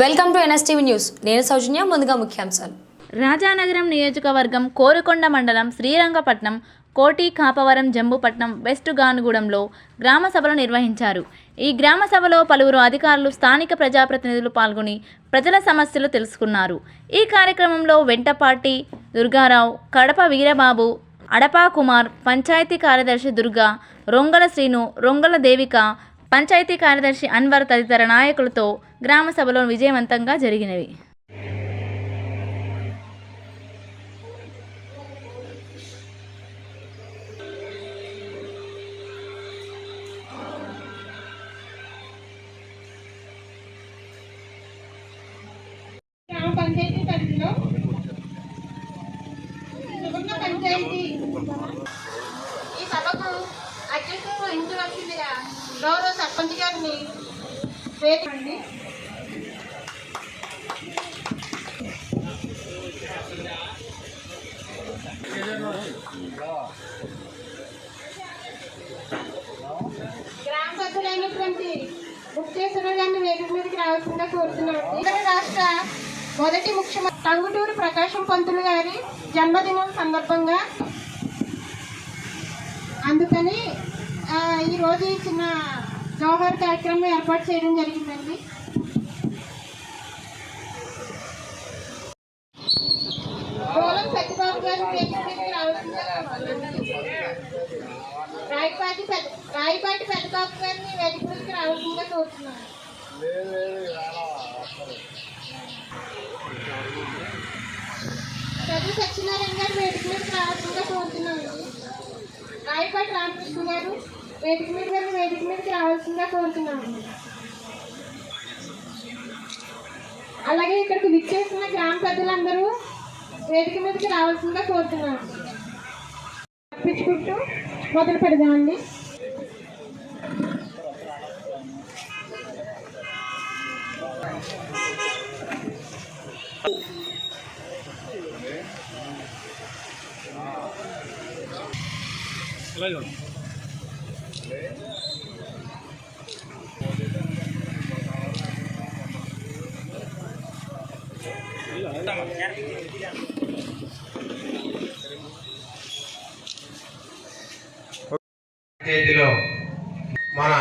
Welcome to NSTV news. నేను సౌజన్య ముందుగా ముఖ్యాంశాలు. రాజానగరం నియోజకవర్గం కోరుకొండ మండలం శ్రీరంగపట్నం కోటి కాపవరం జంబుపట్నం వెస్ట్ గానుగూడెంలో గ్రామ సభలు నిర్వహించారు. ఈ గ్రామ సభలో పలువురు అధికారులు స్థానిక ప్రజాప్రతినిధులు పాల్గొని ప్రజల సమస్యలు తెలుసుకున్నారు. ఈ కార్యక్రమంలో వెంటపాటి దుర్గారావు కడప వీరబాబు అడపా కుమార్ పంచాయతీ కార్యదర్శి దుర్గా రొంగల శ్రీను రొంగల దేవిక పంచాయతీ కార్యదర్శి అన్వర్ తదితర నాయకులతో గ్రామ సభలో విజయవంతంగా జరిగినవి. పంచాయతీ పరిధిలో సువర్ణ పంచాయతీ ఈ సభకు అధ్యక్షులు వహించవలసిందిగా గౌరవ సర్పంచ్ గారిని వేయండి గ్రామ సభ్యులైనటువంటి ముక్తేశ్వర గారిని వేదిక మీదకి రావాల్సిందిగా కోరుతున్నాను ఇతర రాష్ట్ర మొదటి ముఖ్యమంత్రి టంగుటూరు ప్రకాశం పంతులు గారి జన్మదినం సందర్భంగా అందుకని ఈరోజు ఈ చిన్న జవహర్ కార్యక్రమం ఏర్పాటు చేయడం జరిగిందండి. పోలం సత్యబాబు గారు రాయపాటి పెద్ద రాయపాటి పెద్దబాబు గారిని వేదిక మీదకి రావాల్సిందిగా కోరుతున్నాను. చదువు సత్యనారాయణ గారు వేదిక మీదకి రాయపాటి రామకృష్ణ గారు వేదిక మీద వేదిక మీదకి రావాల్సిందిగా కోరుతున్నాను అలాగే ఇక్కడికి విచ్చేసిన గ్రామ పెద్దలందరూ వేదిక మీదకి రావాల్సిందిగా కోరుతున్నాను అర్పించుకుంటూ మొదలు పెడదామండి. పంచాయతీలో మన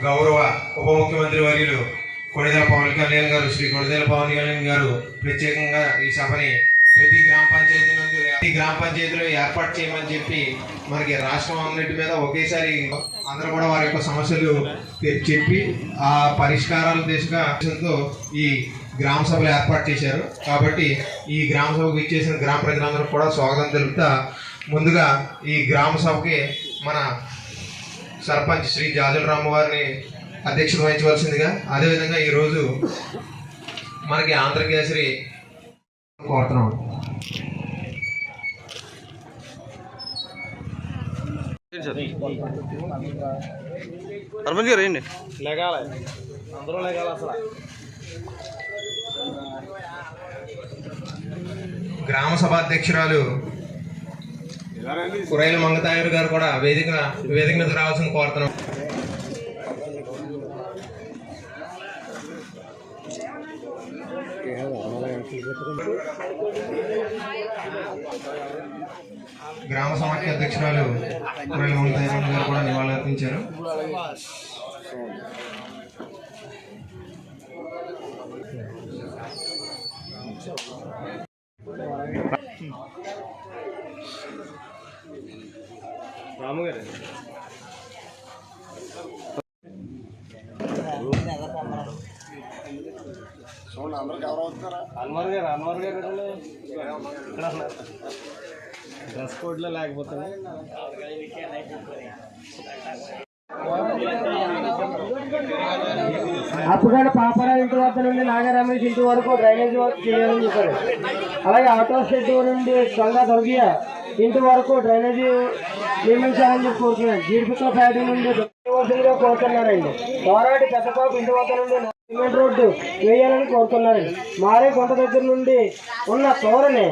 గౌరవ ఉప ముఖ్యమంత్రి వర్యులు కొణిదెల పవన్ కళ్యాణ్ గారు శ్రీ కొణిదెల పవన్ కళ్యాణ్ గారు ప్రత్యేకంగా ఈ సభని ప్రతి గ్రామ పంచాయతీ నందు ప్రతి గ్రామ పంచాయతీలో ఏర్పాటు చేయమని చెప్పి మనకి రాష్ట్రం అన్నిటి మీద ఒకేసారి అందరూ కూడా వారి యొక్క సమస్యలు చెప్పి ఆ పరిష్కారాల దిశగా ఈ గ్రామ సభలు ఏర్పాటు చేశారు. కాబట్టి ఈ గ్రామ సభకు ఇచ్చేసిన గ్రామ ప్రజలందరూ కూడా స్వాగతం తెలుపుతా ముందుగా ఈ గ్రామ సభకి మన సర్పంచ్ శ్రీ జాజుల రామ్మవారిని అధ్యక్షత వహించవలసిందిగా అదేవిధంగా ఈరోజు మనకి ఆంధ్రకేసరి కోరుతున్నాం సర్పంచ్ గారు ఏంటి గ్రామ సభ అధ్యక్షురాలు కురైల మంగతాయూరు గారు కూడా వేదిక వేదిక మీద రావాల్సిన కోరుతున్నాం గ్రామ సమాఖ్య అధ్యక్షురాలు కురైల మంగతాయూరు గారు కూడా నివాళులర్పించారు అన్వర్ గారు అన్వర్ గారు ఇక్కడ డ్రెస్ కోడ్లో లేకపోతే అప్పుగాడ పాపరావు ఇంటి వద్ద నుండి నాగరమేష్ ఇంటి వరకు డ్రైనేజ్ వర్క్ చేయాలని చెప్పారు అలాగే ఆటో షెడ్ నుండి గంగా దొరికియ ఇంటి వరకు డ్రైనేజీ నిర్మించాలని చెప్పి కోరుతున్నాను జీడిపితో ఫ్యాక్టరీ నుండి కోరుతున్నారండి పోరాటి పెద్దపాపు ఇంటి వద్ద నుండి సిమెంట్ రోడ్డు వేయాలని కోరుతున్నారండి మారే గుంట దగ్గర నుండి ఉన్న తోరని